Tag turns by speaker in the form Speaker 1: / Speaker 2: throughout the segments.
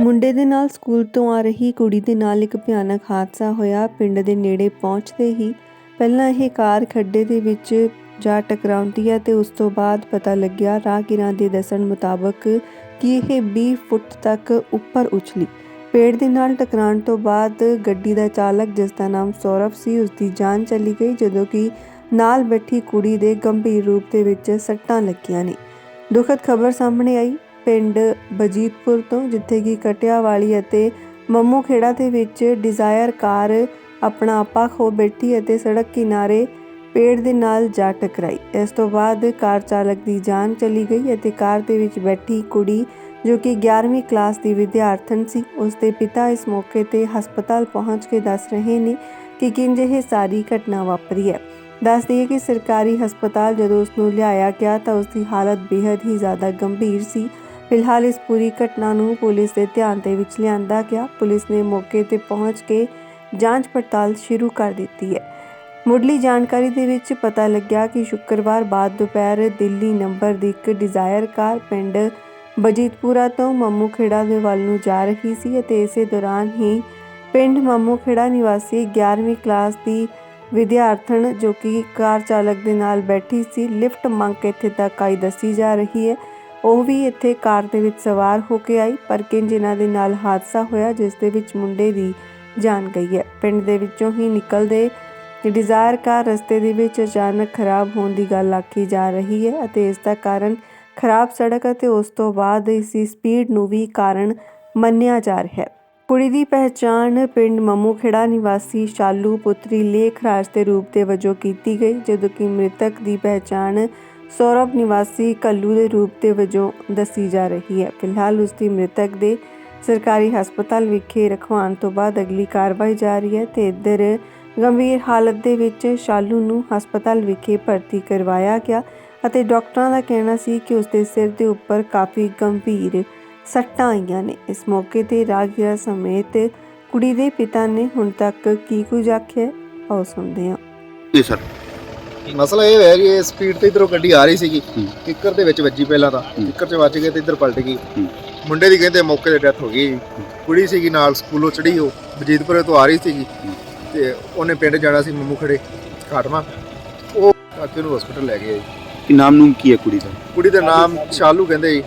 Speaker 1: ਮੁੰਡੇ ਦੇ ਨਾਲ ਸਕੂਲ ਤੋਂ ਆ ਰਹੀ ਕੁੜੀ ਦੇ ਨਾਲ ਇੱਕ ਭਿਆਨਕ ਹਾਦਸਾ ਹੋਇਆ। ਪਿੰਡ ਦੇ ਨੇੜੇ ਪਹੁੰਚਦੇ ਹੀ ਪਹਿਲਾਂ ਇਹ ਕਾਰ ਖੱਡੇ ਦੇ ਵਿੱਚ ਜਾ ਟਕਰਾਉਂਦੀ ਹੈ ਤੇ ਉਸ ਤੋਂ ਬਾਅਦ ਪਤਾ ਲੱਗਿਆ ਰਾਹਗੀਰਾਂ ਦੇ ਦੱਸਣ ਮੁਤਾਬਕ ਕਿ ਇਹ 20 ਫੁੱਟ ਤੱਕ ਉੱਪਰ ਉਛਲੀ। ਪੇੜ ਦੇ ਨਾਲ ਟਕਰਾਉਣ ਤੋਂ ਬਾਅਦ ਗੱਡੀ ਦਾ ਚਾਲਕ, ਜਿਸ ਦਾ ਨਾਮ ਸੌਰਵ ਸੀ, ਉਸ ਦੀ ਜਾਨ ਚਲੀ ਗਈ, ਜਦੋਂ ਕਿ ਨਾਲ ਬੈਠੀ ਕੁੜੀ ਦੇ ਗੰਭੀਰ ਰੂਪ ਦੇ ਵਿੱਚ ਸੱਟਾਂ ਲੱਗੀਆਂ ਨੇ। ਦੁਖਦ ਖਬਰ ਸਾਹਮਣੇ ਆਈ। ਪਿੰਡ ਬਜੀਤਪੁਰ ਤੋਂ, ਜਿੱਥੇ ਕਿ ਕਟਿਆਵਾਲੀ ਅਤੇ ਮੰਮੂ ਖੇੜਾ ਦੇ ਵਿੱਚ ਡਿਜ਼ਾਇਰ ਕਾਰ ਆਪਣਾ ਆਪਾ ਖੋ ਬੈਠੀ ਅਤੇ ਸੜਕ ਕਿਨਾਰੇ ਪੇੜ ਦੇ ਨਾਲ ਜਾ ਟਕਰਾਈ। ਇਸ ਤੋਂ ਬਾਅਦ ਕਾਰ ਚਾਲਕ ਦੀ ਜਾਨ ਚਲੀ ਗਈ ਅਤੇ ਕਾਰ ਦੇ ਵਿੱਚ ਬੈਠੀ ਕੁੜੀ, ਜੋ ਕਿ 11ਵੀਂ ਕਲਾਸ ਦੀ ਵਿਦਿਆਰਥਣ ਸੀ, ਉਸ ਦੇ ਪਿਤਾ ਇਸ ਮੌਕੇ ਤੇ ਹਸਪਤਾਲ ਪਹੁੰਚ ਕੇ ਦੱਸ ਰਹੇ ਨੇ ਕਿ ਕਿੰਜ ਇਹ ਸਾਰੀ ਘਟਨਾ ਵਾਪਰੀ ਹੈ। ਦੱਸ ਦਈਏ ਕਿ ਸਰਕਾਰੀ ਹਸਪਤਾਲ ਜਦੋਂ ਉਸ ਨੂੰ ਲਿਆਇਆ ਗਿਆ ਤਾਂ ਉਸ ਦੀ ਹਾਲਤ ਬੇहद ਹੀ ਜ਼ਿਆਦਾ ਗੰਭੀਰ ਸੀ ਫਿਲਹਾਲ ਇਸ ਪੂਰੀ ਘਟਨਾ ਨੂੰ ਪੁਲਿਸ ਦੇ ਧਿਆਨ ਦੇ ਵਿੱਚ ਲਿਆਂਦਾ ਗਿਆ। ਪੁਲਿਸ ਨੇ ਮੌਕੇ ਤੇ ਪਹੁੰਚ ਕੇ ਜਾਂਚ ਪੜਤਾਲ ਸ਼ੁਰੂ ਕਰ ਦਿੱਤੀ ਹੈ। ਮੁੱਢਲੀ ਜਾਣਕਾਰੀ ਦੇ ਵਿੱਚ ਪਤਾ ਲੱਗਿਆ ਕਿ ਸ਼ੁੱਕਰਵਾਰ ਬਾਅਦ ਦੁਪਹਿਰ ਦਿੱਲੀ ਨੰਬਰ ਦੀ ਇੱਕ ਡਿਜ਼ਾਇਰ ਕਾਰ ਪਿੰਡ ਬਜੀਤਪੁਰਾ ਤੋਂ ਮੰਮੂ ਦੇ ਵੱਲ ਨੂੰ ਜਾ ਰਹੀ ਸੀ ਅਤੇ ਇਸੇ ਦੌਰਾਨ ਹੀ ਪਿੰਡ ਮੰਮੂਖੇੜਾ ਨਿਵਾਸੀ 11ਵੀਂ ਕਲਾਸ ਦੀ ਵਿਦਿਆਰਥਣ ਜੋ ਕਿ ਕਾਰ ਚਾਲਕ ਦੇ ਨਾਲ ਬੈਠੀ ਸੀ, ਲਿਫਟ ਮੰਗ ਕੇ ਇੱਥੇ ਤੱਕ ਆਈ ਦੱਸੀ ਜਾ ਰਹੀ ਹੈ। ਉਹ ਵੀ ਇੱਥੇ ਕਾਰ ਦੇ ਵਿੱਚ ਸਵਾਰ ਹੋ ਕੇ ਆਈ, ਪਰ ਕਿੰਜ ਇਹਨਾਂ ਦੇ ਨਾਲ ਹਾਦਸਾ ਹੋਇਆ, ਜਿਸ ਦੇ ਵਿੱਚ ਮੁੰਡੇ ਦੀ ਜਾਨ ਗਈ ਹੈ। ਪਿੰਡ ਦੇ ਵਿੱਚੋਂ ਹੀ ਨਿਕਲਦੇ ਡਿਜ਼ਾਇਰ ਕਾਰ ਰਸਤੇ ਦੇ ਵਿੱਚ ਅਚਾਨਕ ਖਰਾਬ ਹੋਣ ਦੀ ਗੱਲ ਆਖੀ ਜਾ ਰਹੀ ਹੈ ਅਤੇ ਇਸ ਦਾ ਕਾਰਨ ਖਰਾਬ ਸੜਕ ਅਤੇ ਉਸ ਤੋਂ ਬਾਅਦ ਇਸ ਦੀ ਸਪੀਡ ਨੂੰ ਵੀ ਕਾਰਨ ਮੰਨਿਆ ਜਾ ਰਿਹਾ ਹੈ। ਕੁੜੀ ਦੀ ਪਹਿਚਾਣ ਪਿੰਡ ਮਮੂਖੇੜਾ ਨਿਵਾਸੀ ਸ਼ਾਲੂ ਪੁੱਤਰੀ ਲੇਖ ਰਾਜ ਦੇ ਰੂਪ ਦੇ ਵਜੋਂ ਕੀਤੀ ਗਈ, ਜਦੋਂ ਕਿ ਮ੍ਰਿਤਕ ਦੀ ਪਹਿਚਾਣ ਸੌਰਵ ਨਿਵਾਸੀ ਕੱਲੂ ਦੇ ਰੂਪ ਦੇ ਵਜੋਂ ਦੱਸੀ ਜਾ ਰਹੀ ਹੈ। ਫਿਲਹਾਲ ਉਸ ਦੀ ਮ੍ਰਿਤਕ ਦੇ ਸਰਕਾਰੀ ਹਸਪਤਾਲ ਵਿਖੇ ਰਖਵਾਉਣ ਤੋਂ ਬਾਅਦ ਅਗਲੀ ਕਾਰਵਾਈ ਜਾਰੀ ਹੈ ਤੇ ਇੱਧਰ ਗੰਭੀਰ ਹਾਲਤ ਦੇ ਵਿੱਚ ਸ਼ਾਲੂ ਨੂੰ ਹਸਪਤਾਲ ਵਿਖੇ ਭਰਤੀ ਕਰਵਾਇਆ ਗਿਆ ਅਤੇ ਡਾਕਟਰਾਂ ਦਾ ਕਹਿਣਾ ਸੀ ਕਿ ਉਸ ਦੇ ਸਿਰ ਦੇ ਉੱਪਰ ਕਾਫੀ ਗੰਭੀਰ ਸੱਟਾਂ ਆਈਆਂ ਨੇ। ਇਸ ਮੌਕੇ ਤੇ ਰਾਗੀਰਾ ਸਮੇਤ ਕੁੜੀ ਦੇ ਪਿਤਾ ਨੇ ਹੁਣ ਤੱਕ ਕੀ ਕੁਝ ਆਖਿਆ ਉਹ ਸੁਣਦੇ ਹਾਂ।
Speaker 2: ਜੀ ਸਰ।
Speaker 3: ਮਸਲਾ ਇਹ ਹੋਇਆ ਕਿ ਇਹ ਸਪੀਡ ਤੇ ਇਧਰੋਂ ਗੱਡੀ ਆ ਰਹੀ ਸੀਗੀ। ਕਿੱਕਰ ਦੇ ਵਿੱਚ ਵੱਜੀ ਪਹਿਲਾਂ ਤਾਂ। ਕਿੱਕਰ 'ਚ ਵੱਜ ਗਏ ਤੇ ਇੱਧਰ ਪਲਟ ਗਈ। ਮੁੰਡੇ ਦੀ ਕਹਿੰਦੇ ਮੌਕੇ ਤੇ ਡੈਥ ਹੋ ਗਈ। ਕੁੜੀ ਸੀਗੀ ਨਾਲ ਸਕੂਲੋਂ ਚੜੀ ਉਹ। ਬਜੀਤਪੁਰੇ ਤੋਂ ਆ ਰਹੀ ਸੀਗੀ। ਤੇ ਉਹਨੇ ਪਿੰਡ ਜਾਣਾ ਸੀ ਮੰਮੂ ਖੜੇ ਘਾਟਮਾ ਉਹ ਕਾਕੇ ਨੂੰ ਹਸਪੀਟਲ ਲੈ ਗਏ ਜੀ।
Speaker 2: ਕੀ ਨਾਮ ਨੂਮ ਕੀ ਹੈ ਕੁੜੀ ਦਾ?
Speaker 3: ਕੁੜੀ ਦਾ ਨਾਮ ਸ਼ਾਲੂ ਕਹਿੰਦੇ ਜੀ।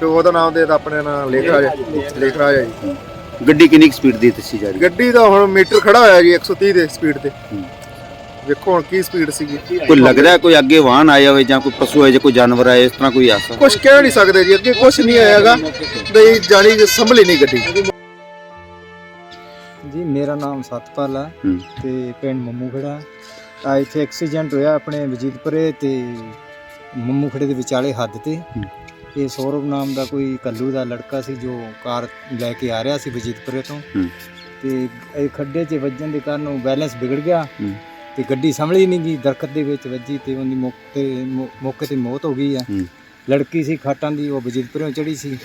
Speaker 3: ਤੇ ਉਹਦਾ ਨਾਮ ਦੇ ਤਾਂ ਆਪਣੇ ਨਾਲ ਲੇਖ ਰਾਜ ਲੇਖ ਰਾਜ ਹੈ ਜੀ।
Speaker 2: ਗੱਡੀ ਕਿੰਨੀ ਸਪੀਡ ਦੀ ਦੱਸੀ ਜਾ ਰਹੀ
Speaker 3: ਗੱਡੀ ਦਾ ਹੁਣ ਮੀਟਰ ਖੜਾ ਹੋਇਆ ਜੀ 130 ਦੇ ਸਪੀਡ ਤੇ। ਵੇਖੋ ਹੁਣ ਕੀ ਸਪੀਡ ਸੀਗੀ
Speaker 2: ਕੋਈ ਲੱਗਦਾ ਕੋਈ ਅੱਗੇ ਵਾਹਨ ਆਇਆ ਹੋਵੇ ਜਾਂ ਕੋਈ ਪਸ਼ੂ ਹੈ ਜਾਂ ਕੋਈ ਜਾਨਵਰ ਆਇਆ ਇਸ ਤਰ੍ਹਾਂ ਕੋਈ ਆਸਾ
Speaker 3: ਕੁਝ ਕਹਿ ਨਹੀਂ ਸਕਦੇ ਜੀ ਅੱਗੇ ਕੁਝ ਨਹੀਂ ਬਈ ਜਾਣੀ ਕਿ ਸੰਭਲੀ ਨਹੀਂ ਗੱਡੀ
Speaker 4: ਜੀ ਮੇਰਾ ਨਾਮ ਸਤਪਾਲ ਹੂੰ। ਤੇ ਪਿੰਡ ਮੰਮੂ ਖੜਾ ਆ ਇੱਥੇ ਐਕਸੀਡੈਂਟ ਹੋਇਆ ਆਪਣੇ ਵਜੀਦਪੁਰੇ ਤੇ ਮੰਮੂ ਖੜੇ ਦੇ ਵਿਚਾਲੇ ਹੱਦ ਤੇ
Speaker 2: ਹੂੰ।
Speaker 4: ਇਹ ਸੌਰਵ ਨਾਮ ਦਾ ਕੋਈ ਕੱਲੂ ਦਾ ਲੜਕਾ ਸੀ ਜੋ ਕਾਰ ਲੈ ਕੇ ਆ ਰਿਹਾ ਸੀ ਵਜੀਦਪੁਰੇ ਤੋਂ
Speaker 2: ਹੂੰ।
Speaker 4: ਤੇ ਇਹ ਖੱਡੇ 'ਚ ਵੱਜਣ ਦੇ ਕਾਰਨ ਉਹ ਬੈਲੈਂਸ ਵਿਗੜ ਗਿਆ
Speaker 2: ਹੂੰ।
Speaker 4: ਤੇ ਗੱਡੀ ਸੰਭਲੀ ਨਹੀਂ ਗਈ ਦਰਖਤ ਦੇ ਵਿੱਚ ਵੱਜੀ ਤੇ ਉਹਦੀ ਮੌਕੇ ਮੌਕੇ ਤੇ ਮੌਤ ਹੋ ਗਈ ਆ। ਲੜਕੀ ਸੀ ਖਾਟਾਂ ਦੀ ਉਹ ਵਜੀਦਪੁਰੋਂ ਚੜੀ ਸੀ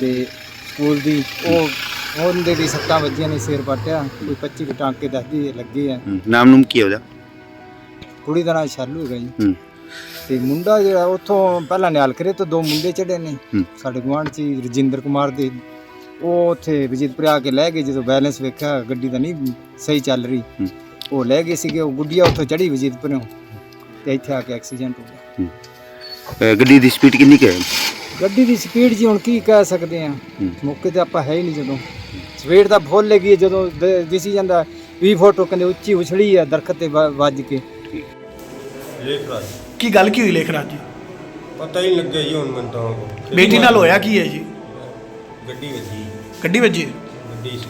Speaker 4: ਤੇ ਸਕੂਲ ਦੀ ਉਹ ਉਹਦੇ ਵੀ ਸੱਟਾਂ ਵੱਜੀਆਂ ਨੇ ਸਿਰ ਪਟਿਆ ਕੋਈ 25 ਕੁ ਟਾਂਕੇ ਦੱਸਦੀ ਲੱਗੇ ਆ।
Speaker 2: ਨਾਮ ਨੂਮ ਕੀ ਉਹਦਾ
Speaker 4: ਕੁੜੀ ਦਾ ਨਾਂ ਸ਼ਾਲੂ ਹੈਗਾ ਜੀ। ਤੇ ਮੁੰਡਾ ਜਿਹੜਾ ਉੱਥੋਂ ਪਹਿਲਾਂ ਨਿਆਲ ਕਰੇ ਤੋਂ ਦੋ ਮੁੰਡੇ ਚੜੇ ਨੇ। ਸਾਡੇ ਗੁਆਂਢ ਚ ਰਜਿੰਦਰ ਕੁਮਾਰ ਦੇ ਉਹ ਉੱਥੇ ਵਜੀਦਪੁਰ ਆ ਕੇ ਲੈ ਗਏ ਜਦੋਂ ਬੈਲੈਂਸ ਵੇਖਿਆ ਗੱਡੀ ਦਾ ਨਹੀਂ ਸਹੀ ਚੱਲ ਰਹੀ। ਉਹ ਲੈ ਗਏ ਸੀਗੇ ਉਹ ਗੁੱਡੀਆ ਉੱਥੋਂ ਚੜੀ ਵਜੀਦਪੁਰੋਂ ਤੇ ਇੱਥੇ ਆ ਕੇ ਐਕਸੀਡੈਂਟ ਹੋ ਗਿਆ।
Speaker 2: ਅਹ ਗੱਡੀ ਦੀ ਸਪੀਡ ਕਿੰਨੀ ਕੁ ਹੈ?
Speaker 4: ਗੱਡੀ ਦੀ ਸਪੀਡ ਜੀ ਹੁਣ ਕੀ ਕਹਿ ਸਕਦੇ ਆ
Speaker 2: ਹੂੰ।
Speaker 4: ਮੌਕੇ ਤੇ ਆਪਾਂ ਹੈ ਹੀ ਨਹੀਂ ਜਦੋਂ। ਸਪੀਡ ਤਾਂ ਫੁੱਲ ਲੱਗੀ ਹੈ ਜਦੋਂ ਦ- ਦਿਸੀ ਜਾਂਦਾ 20 ਫੁੱਟ ਕਹਿੰਦੇ ਉੱਚੀ ਉਛੜੀ ਆ ਦਰਖਤ ਤੇ ਵ- ਵੱਜ ਕੇ।
Speaker 5: ਲੇਖ ਰਾਜ
Speaker 6: ਕੀ ਗੱਲ ਕੀ ਹੋਈ ਲੇਖਰਾਜ ਜੀ?
Speaker 5: ਪਤਾ ਹੀ ਨਹੀਂ ਲੱਗਿਆ ਜੀ ਹੁਣ ਮੈਨੂੰ ਤਾਂ
Speaker 6: ਬੇਟੀ ਨਾਲ ਹੋਇਆ ਕੀ ਹੈ ਜੀ?
Speaker 5: ਗੱਡੀ ਵੱਜੀ।
Speaker 6: ਗੱਡੀ ਵੱਜੀ?
Speaker 5: ਗੱਡੀ ਸੀ।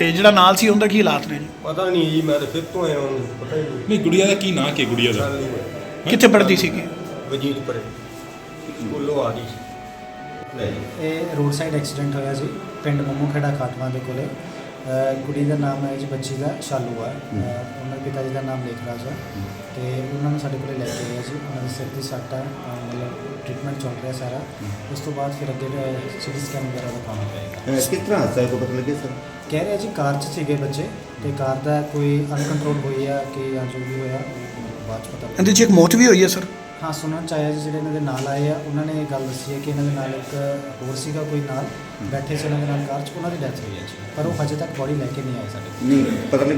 Speaker 6: ਤੇ ਜਿਹੜਾ ਨਾਲ ਸੀ ਉਹਦਾ ਕੀ ਹਾਲਾਤ ਨੇ ਜੀ?
Speaker 5: ਪਤਾ ਨਹੀਂ ਜੀ ਮੈਂ ਤਾਂ ਫਿਰ ਤੋਂ ਆਇਆ ਹੁਣ ਪਤਾ ਹੀ ਨਹੀਂ।
Speaker 7: ਨਹੀਂ ਗੁੜੀਆ ਦਾ ਕੀ ਨਾਂ ਕੀ ਗੁੜੀਆ ਦਾ?
Speaker 5: ਚੱਲ ਨਹੀਂ ਹੋਇਆ।
Speaker 6: ਕਿੱਥੇ ਪੜਦੀ ਸੀਗੀ
Speaker 5: ਵਜੀਦ ਪਰੇ ਸਕੂਲੋਂ ਆ ਗਈ ਸੀ। ਨਹੀਂ
Speaker 8: ਇਹ ਰੋਡ ਸਾਈਡ ਐਕਸੀਡੈਂਟ ਹੋਇਆ ਸੀ ਪਿੰਡ ਮੰਮੂ ਖੇੜਾ ਖਾਟਵਾਂ ਦੇ ਕੋਲੇ। ਅਹ ਕੁੜੀ ਦਾ ਨਾਮ ਹੈ ਜੀ ਬੱਚੀ ਦਾ ਸ਼ਾਲੂ ਹੈ ਅਹ ਉਹਨਾਂ ਦੇ ਪਿਤਾ ਜੀ ਦਾ ਨਾਮ ਲੇਖਰਾਜ ਹੈ ਤੇ ਉਹਨਾਂ ਨੂੰ ਸਾਡੇ ਕੋਲੇ ਲੈ ਕੇ ਆਏ ਸੀ। ਉਹਨਾਂ ਦੇ ਸਿਰ ਦੀ ਸੱਟ ਹੈ ਅਹ ਮਤਲਬ ਟ੍ਰੀਟਮੈਂਟ ਚੱਲ ਰਿਹਾ ਸਾਰਾ। ਉਸ ਤੋਂ ਬਾਅਦ ਫਿਰ ਅੱਗੇ ਸਿਟੀ ਸਕੈਨ ਵਗੈਰਾ ਦਾ ਕੰਮ ਪਏਗਾ
Speaker 2: ਕਿਸ ਤਰ੍ਹਾਂ ਹਾਦਸਾ ਕੋ ਪਤਾ ਲੱਗਿਆ ਸਰ?
Speaker 8: ਕਹਿ ਰਿਹਾ ਜੀ ਕਾਰ 'ਚ ਸੀਗੇ ਬੱਚੇ ਤੇ ਕਾਰ ਦਾ ਕੋਈ ਅਨਕੰਟਰੋਲ ਹੋਈ ਆ ਕਿ ਜਾਂ ਜੋ ਵੀ ਹੋਇਆ ਉਹ ਬਾਅਦ 'ਚ ਪਤਾ
Speaker 6: ਇਹਦੇ 'ਚ ਇੱਕ ਮੌਤ ਵੀ ਹੋਈ ਹੈ ਸਰ?
Speaker 8: ਹਾਂ ਸੁਣਨ ਚ ਆਇਆ ਜੀ ਜਿਹੜੇ ਇਹਨਾਂ ਦੇ ਨਾਲ ਆਏ ਆ ਉਹਨਾਂ ਨੇ ਇਹ ਗੱਲ ਦੱਸੀ ਹੈ ਕਿ ਇਹਨਾਂ ਦੇ ਨਾਲ ਇੱਕ ਹੋਰ ਸੀਗਾ ਕੋਈ ਨਾਲ ਬੈਠੇ ਸੀ ਉਹਨਾਂ ਦੇ ਨਾਲ ਕਾਰ 'ਚ ਉਹਨਾਂ ਦੀ ਡੈਥ ਹੋਈ ਹੈ ਜੀ। ਪਰ ਉਹ ਹਜੇ ਤੱਕ ਬੋਡੀ ਲੈ ਕੇ ਨਹੀਂ ਆਏ ਸਾਡੇ ਕੋਲ।
Speaker 2: ਨਹੀਂ ਪਤਾ ਲੱਗਾ